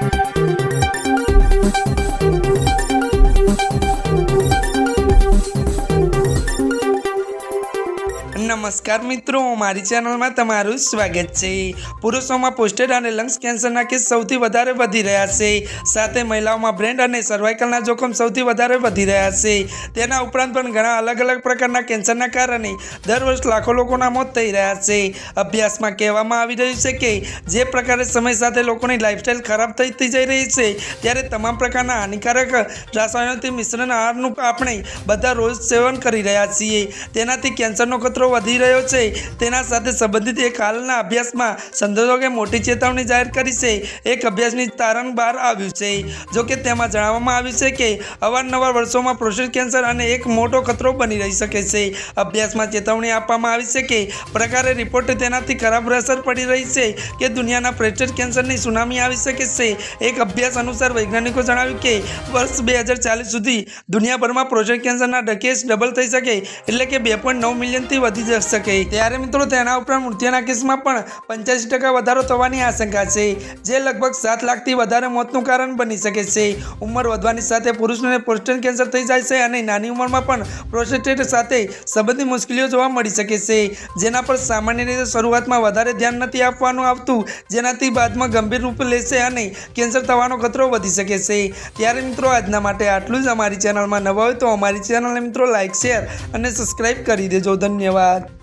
Thank you. નમસ્કાર મિત્રો, મારી ચેનલમાં તમારું સ્વાગત છે. પુરુષોમાં પોસ્ટેડ અને લંગ્સ કેન્સરના કેસ સૌથી વધારે વધી રહ્યા છે. સાથે મહિલાઓમાં બ્રેન્ડ અને સર્વાઇકલના જોખમ સૌથી વધારે વધી રહ્યા છે. તેના ઉપરાંત પણ ઘણા અલગ અલગ પ્રકારના કેન્સરના કારણે દર વર્ષ લાખો લોકોના મોત થઈ રહ્યા છે. અભ્યાસમાં કહેવામાં આવી રહ્યું છે કે, જે પ્રકારે સમય સાથે લોકોની લાઇફસ્ટાઇલ ખરાબ થતી જઈ રહી છે, ત્યારે તમામ પ્રકારના હાનિકારક રાસાયણોથી મિશ્રણ આહારનું આપણે બધા રોજ સેવન કરી રહ્યા છીએ. તેનાથી કેન્સરનો ખતરો વધી રહ્યો છે. તેના સાથે સંબંધિત એક હાલના અભ્યાસમાં સંશોધકોએ મોટી ચેતવણી જાહેર કરી છે. એક અભ્યાસની તારણ બહાર આવ્યું છે. જો કે તેમાં જણાવવામાં આવ્યું છે કે, અવારનવાર વર્ષોમાં પ્રોસ્ટેટ કેન્સર અને એક મોટો ખતરો બની રહી શકે છે. અભ્યાસમાં ચેતવણી આપવામાં આવી છે કે, પ્રકારે રિપોર્ટ તેનાથી ખરાબ અસર પડી રહી છે કે દુનિયાના પ્રોસ્ટેટ કેન્સરની સુનામી આવી શકે છે. એક અભ્યાસ અનુસાર વૈજ્ઞાનિકો જણાવ્યું કે, વર્ષ બે હજાર ચાલીસ સુધી દુનિયાભરમાં પ્રોસ્ટેટ કેન્સરના ડકેસ ડબલ થઈ શકે, એટલે કે બે પોઈન્ટ નવ મિલિયનથી વધી જઈ શકે. ત્યારે મિત્રો તેના ઉપરાંત મૃત્યુના કેસમાં પણ પંચ્યાસી ટકા વધારો થવાની આશંકા છે, જે લગભગ સાત લાખથી વધારે મોતનું કારણ બની શકે છે. ઉંમર વધવાની સાથે પુરુષોને પ્રોસ્ટેટ કેન્સર થઈ જાય છે અને નાની ઉંમરમાં પણ પ્રોસ્ટેટ સાથે સંબંધિત મુશ્કેલીઓ જોવા મળી શકે છે, જેના પર સામાન્ય રીતે શરૂઆતમાં વધારે ધ્યાન નથી આપવાનું આવતું, જેનાથી બાદમાં ગંભીર રૂપ લેશે અને કેન્સર થવાનો ખતરો વધી શકે છે. ત્યારે મિત્રો આજના માટે આટલું જ. અમારી ચેનલમાં નવા હોય તો અમારી ચેનલને મિત્રો લાઇક શેર અને સબસ્ક્રાઈબ કરી દેજો. ધન્યવાદ. Navidad,